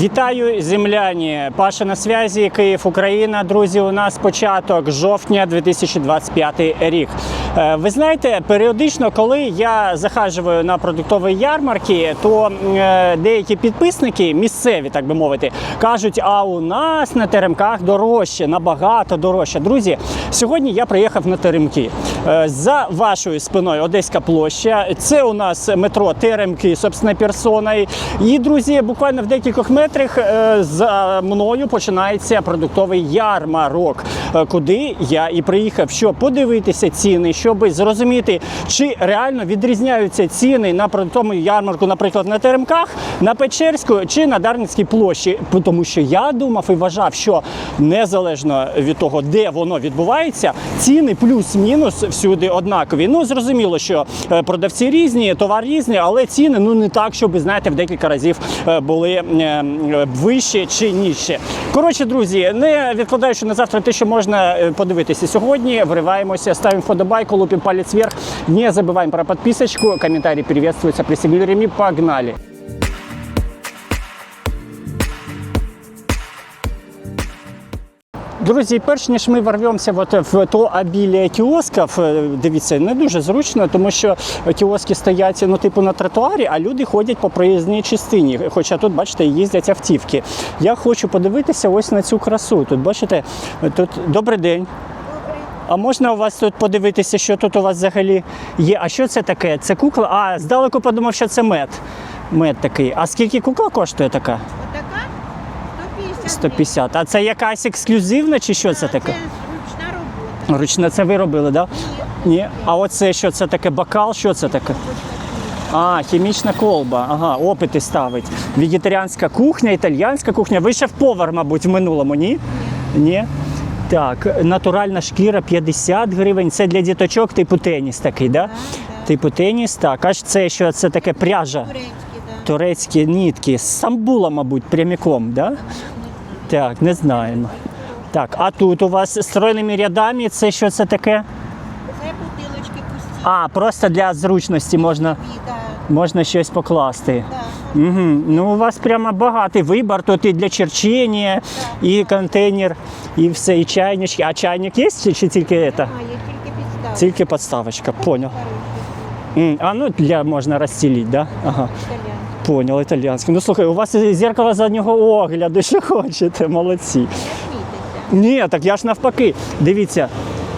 Вітаю, земляні! Паша на зв'язі, Київ, Україна. Друзі, у нас початок жовтня 2025 рік. Е, Ви знаєте, періодично, коли я захажую на продуктові ярмарки, то е, деякі підписники, місцеві, так би мовити, кажуть: а у нас на теремках дорожче, набагато дорожче. Друзі, сьогодні я приїхав на теремки. Е, За вашою спиною Одеська площа. Це у нас метро Теремки, собственно, персоною. І, друзі, буквально в декількох метрах е, за мною починається продуктовий ярмарок, е, куди я і приїхав, щоб подивитися ціни, щоб зрозуміти, чи реально відрізняються ціни на продуктовому ярмарку, наприклад, на Теремках, на Печерську чи на Дарницькій площі. Тому що я думав і вважав, що незалежно від того, де воно відбувається, ціни плюс-мінус всюди однакові. Ну зрозуміло, що е, продавці різні, товар різний, але ціни ну не так, щоб знаєте, в декілька разів були е, е, чи нижче. Коротше, друзі, не відкладаючи на завтра те, що можна е, подивитися сьогодні, вриваємося, ставимо вподобайку, лупимо палець вверх. Не забуваємо про підписочку, коментарі приветствуються, присягнули ремі. погнали. Друзі, перш ніж ми ворвемося в то обілля кіосків, е, дивіться, не дуже зручно, тому що кіоски стоять ну, типу на тротуарі, а люди ходять по проїзній частині. Хоча тут, бачите, їздять автівки. Я хочу подивитися ось на цю красу. Тут бачите, тут добрий день. А можна у вас тут подивитися, що тут у вас взагалі є? А що це таке? Це кукла? А, здалеку подумав, що це мед. Мед такий. А скільки кукла коштує така? Отака 150. 150. А це якась ексклюзивна чи що це таке? Це ручна робота. Ручно це ви робили, так? Да? Ні. А оце що це таке? Бокал? Що це таке? А, хімічна колба. Ага, опити ставить. Вегетаріанська кухня, італійська кухня. Ви шеф-повар, мабуть, в минулому, ні? Ні. Так, натуральна шкіра 50 гривень. Це для діточок типу теніс такий, да? Типу теніс, так. А це що це таке пряжа? Турецькі, да. Турецькі нитки. З Самбула, мабуть, прямиком, да? Так, не знаємо. Так, а тут у вас стройними рядами це що це таке? Це бутилочки пусті. А, просто для зручності можна, Да. можна щось покласти. Да. Угу. Ну, у вас прямо багатий вибір. Тут і для черчення, і контейнер, і все, і чайнички. А чайник є чи, чи тільки це? А, є тільки підставки. Тільки підставочка, понял. А ну для можна розстелити, да? Ага. Понял, італійський. Ну слухай, у вас і зеркало заднього огляду, що хочете, молодці. Ні, так я ж навпаки. Дивіться,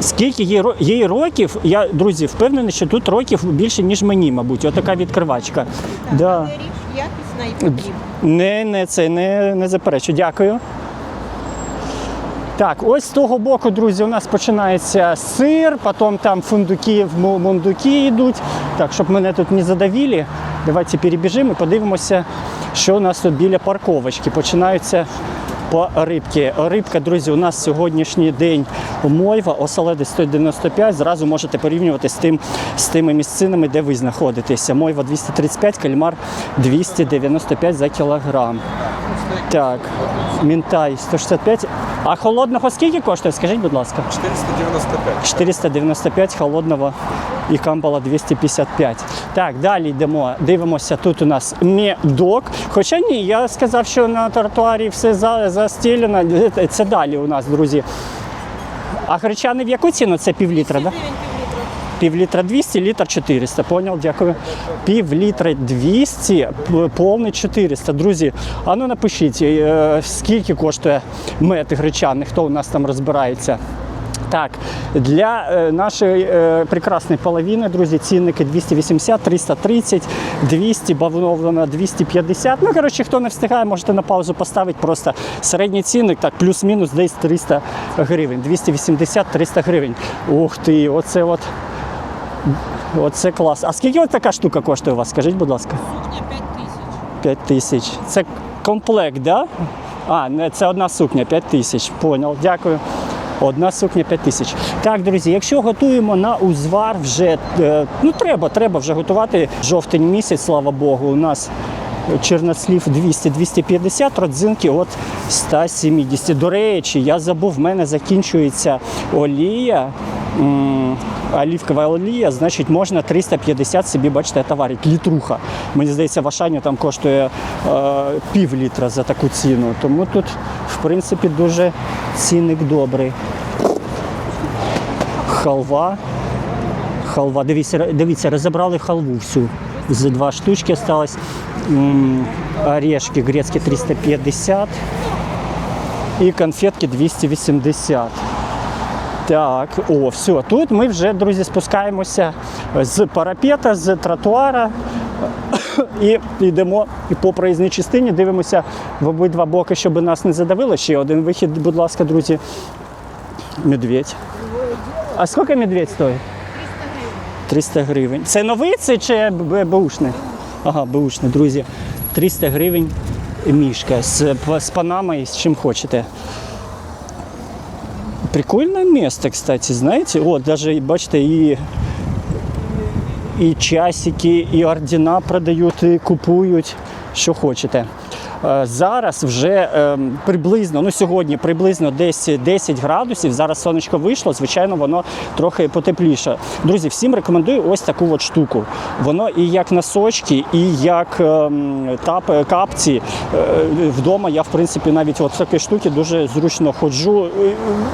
скільки їй, їй років, я, друзі, впевнений, що тут років більше, ніж мені, мабуть. Отака відкривачка. Так, Да. але річ якісна і потрібна. Не, не це, не, не заперечу. Дякую. Так, ось з того боку, друзі, у нас починається сир, потім там фундуки, мундуки йдуть. Так, щоб мене тут не задавили, давайте перебіжимо і подивимося, що у нас тут біля парковочки. Починаються по рибки. Рибка, друзі, у нас сьогоднішній день мойва, оселеди 195. Зразу можете порівнювати з, тим, з тими місцинами, де ви знаходитеся. Мойва 235, кальмар 295 за кілограм. Так, мінтай 165. А холодного скільки коштує? Скажіть, будь ласка. 495. 495 холодного і камбала 255. Так, далі йдемо. Дивимося, тут у нас медок. Хоча ні, я сказав, що на тротуарі все застілено. Це далі у нас, друзі. А гречани в яку ціну? Це пів літра, так? Да? Пів літра 200, літр 400. Поняв, дякую. Пів літра 200, п- повний 400. Друзі, а ну напишіть, е, скільки коштує мед гречаний, хто у нас там розбирається. Так, для е, нашої е, прекрасної половини, друзі, цінники 280, 330, 200, бавовна 250. Ну, коротше, хто не встигає, можете на паузу поставити просто середній цінник, так, плюс-мінус десь 300 гривень, 280-300 гривень. Ух ти, оце от. Оце клас. А скільки от така штука коштує у вас? Скажіть, будь ласка. Сукня 5 тисяч. 5 тисяч. Це комплект, да? А, не, це одна сукня, 5 тисяч. Поняв, дякую. Одна сукня 5 тисяч. Так, друзі, якщо готуємо на узвар, вже е, ну треба, треба вже готувати жовтень місяць, слава Богу. У нас чорнослів 200-250, родзинки от 170. До речі, я забув, в мене закінчується олія м, оливкова олія, значить можна 350 собі, бачите, товарить. Літруха. Мені здається, в Ашані там коштує е, пів літра за таку ціну. Тому тут, в принципі, дуже цінник добрий. Халва. Халва. Дивіться, дивіться, розібрали халву всю. З два штучки осталось. Орешки грецькі 350 і конфетки 280. Так, о, все. Тут ми вже, друзі, спускаємося з парапета, з тротуара і йдемо і по проїзній частині, дивимося в обидва боки, щоб нас не задавило. Ще один вихід, будь ласка, друзі. Медведь. А скільки медведь стоїть? 300 гривень. Це новий чи б- беушний? Ага, беушний, друзі. 300 гривень мішка з, з панамою, з чим хочете. Прикольное место, кстати, знаете. Вот, даже, бачите, і, і часики, і ордена продають, і купують, що хочете. Е, Зараз вже е, приблизно, ну сьогодні приблизно десь 10 градусів. Зараз сонечко вийшло, звичайно, воно трохи потепліше. Друзі, всім рекомендую ось таку от штуку. Воно і як носочки, і як ем, тап, капці. Е, Вдома я, в принципі, навіть от такі штуки дуже зручно ходжу.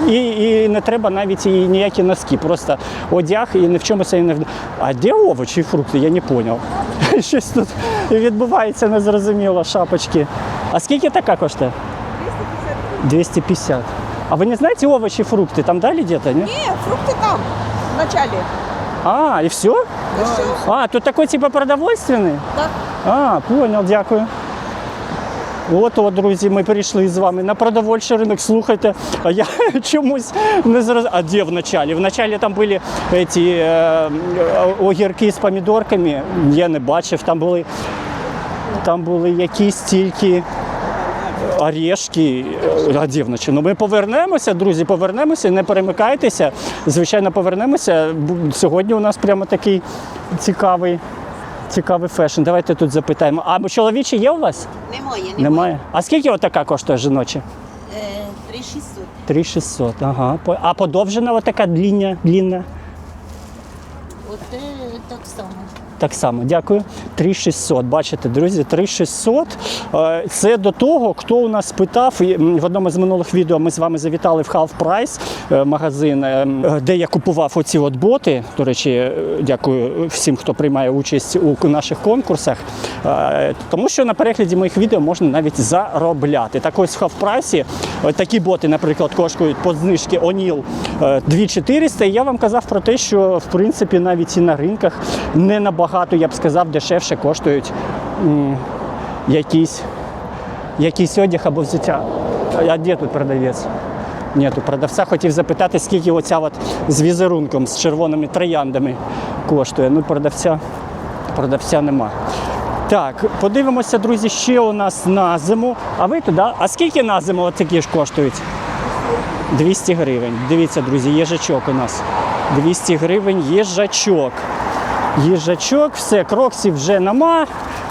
І, і не треба навіть і ніякі носки. Просто одяг і ні в чомусь я не А де овочі і фрукти? Я не зрозумів. Щось тут відбувається незрозуміло, шапочки. А скільки така коштує? 250. А ви не знаєте овочі, фрукти? Там далі где-то, ні? Нет, фрукти там, в начале. А, і все? И все. А, тут такой типа продовольственний? Да. А, понял, дякую. От, от, друзі, ми прийшли з вами на продовольчий ринок. Слухайте, а я чомусь не зрозумів. А де в началі? В началі там були ці е, огірки з помідорками. Я не бачив. Там були, там були якісь тільки орешки. Е, А? Ну ми повернемося, друзі, повернемося, не перемикайтеся. Звичайно, повернемося. Сьогодні у нас прямо такий цікавий. Цікавий фешн. Давайте тут запитаємо. А чоловічі є у вас? Немає, немає. Немає. А скільки отака коштує жіноча? Е, 3600. 3600. Ага. А подовжена отака дління, длінна? От е, так само. Так само, дякую. 3600. Бачите, друзі, 3600. Е, Це до того, хто у нас питав. В одному з минулих відео ми з вами завітали в Half Price е, магазин, е, де я купував оці от боти. До речі, дякую всім, хто приймає участь у наших конкурсах. Тому що на перегляді моїх відео можна навіть заробляти. Так ось в Half Price такі боти, наприклад, коштують по знижці е, 2400. І я вам казав про те, що в принципі навіть і на ринках не набагато, я б сказав, дешевше коштують м, якісь, якийсь одяг або взуття. А де тут продавець? Нету продавця. Хотів запитати, скільки оця от з візерунком, з червоними трояндами коштує. Ну, продавця, продавця нема. Так, подивимося, друзі, ще у нас на зиму. А ви туди? А скільки на зиму такі ж коштують? 200 гривень. Дивіться, друзі, їжачок у нас. 200 гривень їжачок. Їжачок, все, кроксів вже нема.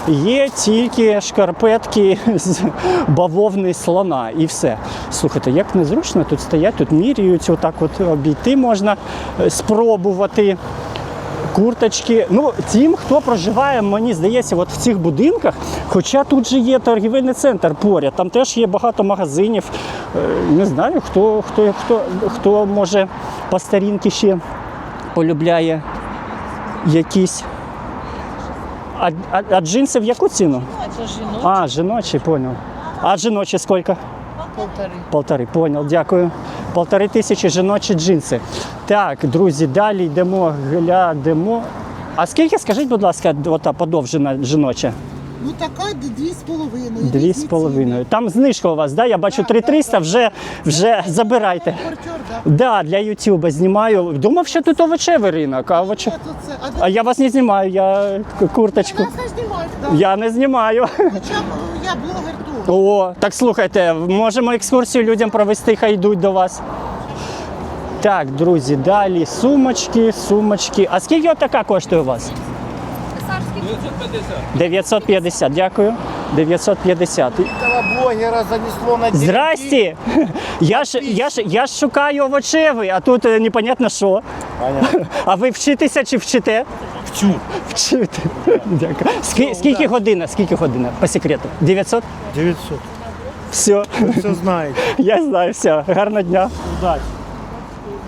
Є тільки шкарпетки з бавовни слона і все. Слухайте, як незручно тут стоять, тут міряють, отак от обійти можна, е, спробувати курточки. Ну, тим, хто проживає, мені здається, от в цих будинках, хоча тут же є торгівельний центр поряд, там теж є багато магазинів. Е, Не знаю, хто, хто, хто, хто може по старінки ще полюбляє якісь. А, а, а джинси в яку ціну? Це жіночі. А, жіночі, понял. А жіночі скільки? Полтори. Полтори, понял, дякую. Полтори тисячі жіночі джинси. Так, друзі, далі йдемо, глядемо. А скільки, скажіть, будь ласка, ота подовжена жіноча? Ну така дві з половиною. Дві з половиною. Там знижка у вас, да? Я бачу 3300, вже, вже забирайте. Да. Для Ютуба знімаю. Думав, що тут овочевий ринок, а овоче... А, я вас не знімаю, я курточку. Я не знімаю. Хоча я блогер тут. О, так слухайте, можемо екскурсію людям провести, хай йдуть до вас. Так, друзі, далі сумочки, сумочки. А скільки от така коштує у вас? 950. 950, дякую. 950. Этого блогера занесло на деньги. Здрасте! Я ж, я, ж, я ж шукаю овочевий, а тут е, непонятно що. Понятно. А ви вчитеся чи вчите? Вчу. Вчити. Дякую. Ски, скільки година? Скільки година? По секрету? 900? 900. Все. Все знаете. Я знаю, все. Гарного дня. Удачи.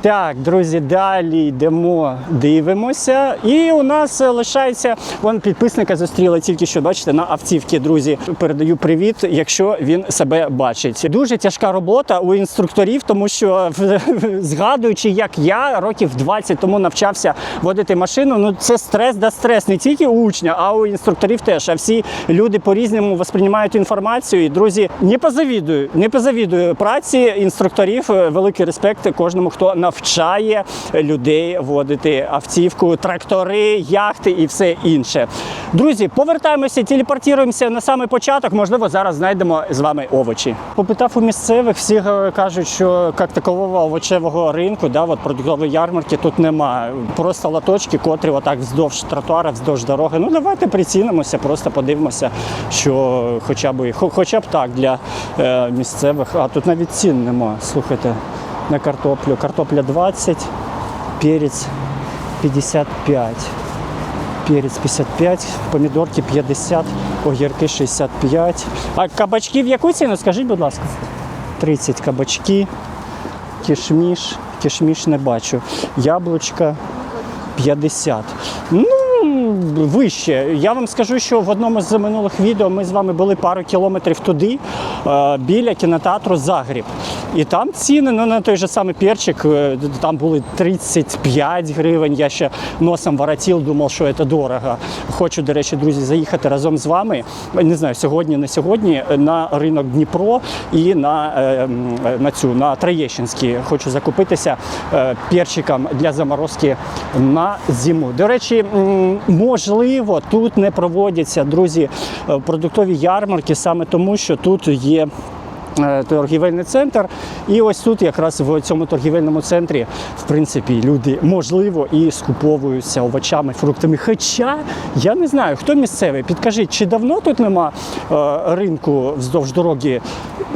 Так, друзі, далі йдемо, дивимося. І у нас лишається вон підписника зустріли тільки що, бачите, на автівці. Друзі, передаю привіт, якщо він себе бачить. Дуже тяжка робота у інструкторів, тому що згадуючи, як я років 20 тому навчався водити машину, ну це стрес да стрес не тільки у учня, а у інструкторів теж. А всі люди по-різному восприймають інформацію. І друзі, не позавідую, не позавідую праці інструкторів. Е, Великий респект кожному, хто навчає людей водити автівку, трактори, яхти і все інше. Друзі, повертаємося, телепортуємося на самий початок. Можливо, зараз знайдемо з вами овочі. Попитав у місцевих, всі кажуть, що як такового овочевого ринку, да, от продуктової ярмарки тут немає. Просто лоточки, котрі отак вздовж тротуара, вздовж дороги. Ну давайте прицінимося, просто подивимося, що хоча б хоча б так для е, місцевих. А тут навіть цін нема. Слухайте, на картоплю. Картопля 20, перець 55. Перець 55, помідорки 50, огірки 65. А кабачки в яку ціну? Скажіть, будь ласка. 30 кабачки, кішміш, кішміш не бачу. Яблучка 50. Ну, вище. Я вам скажу, що в одному з минулих відео ми з вами були пару кілометрів туди, е, біля кінотеатру Загріб. І там ціни ну, на той же самий перчик, е, там були 35 гривень. Я ще носом воротів, думав, що це дорого. Хочу, до речі, друзі, заїхати разом з вами. Не знаю, сьогодні, не сьогодні, на ринок Дніпро і на, е, на цю на Троєщинський. Хочу закупитися перчиком для заморозки на зиму. До речі, м, можливо, тут не проводяться друзі е, продуктові ярмарки саме тому, що тут є. Е, Торгівельний центр, і ось тут, якраз в цьому торгівельному центрі, в принципі, люди можливо і скуповуються овочами, фруктами. Хоча я не знаю, хто місцевий. Підкажіть, чи давно тут нема е, ринку вздовж дороги?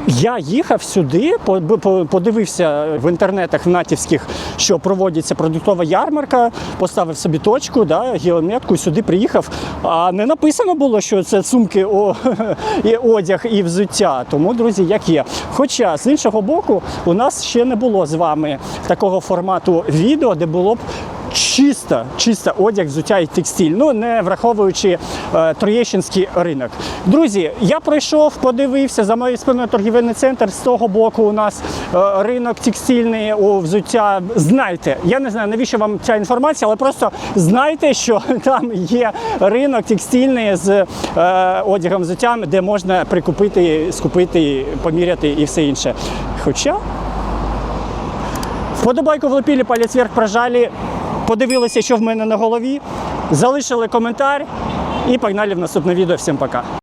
Я їхав сюди, по- по- подивився в інтернетах в натівських, що проводиться продуктова ярмарка, поставив собі точку, да, геометку, сюди приїхав. А не написано було, що це сумки, о, і одяг і взуття. Тому, друзі, як є. Хоча з іншого боку, у нас ще не було з вами такого формату відео, де було б. Чисто, чисто одяг, взуття і текстиль, ну не враховуючи е, Троєщинський ринок. Друзі, я пройшов, подивився за моєю спиною торгівельний центр. З того боку у нас е, ринок текстильний у взуття. Знайте, я не знаю навіщо вам ця інформація, але просто знайте, що там є ринок текстильний з е, одягом взуттям, де можна прикупити, скупити, поміряти і все інше. Хоча Вподобайку влепили, палець вверх прожали, подивилися, що в мене на голові, залишили коментар і погнали в наступне відео. Всім пока.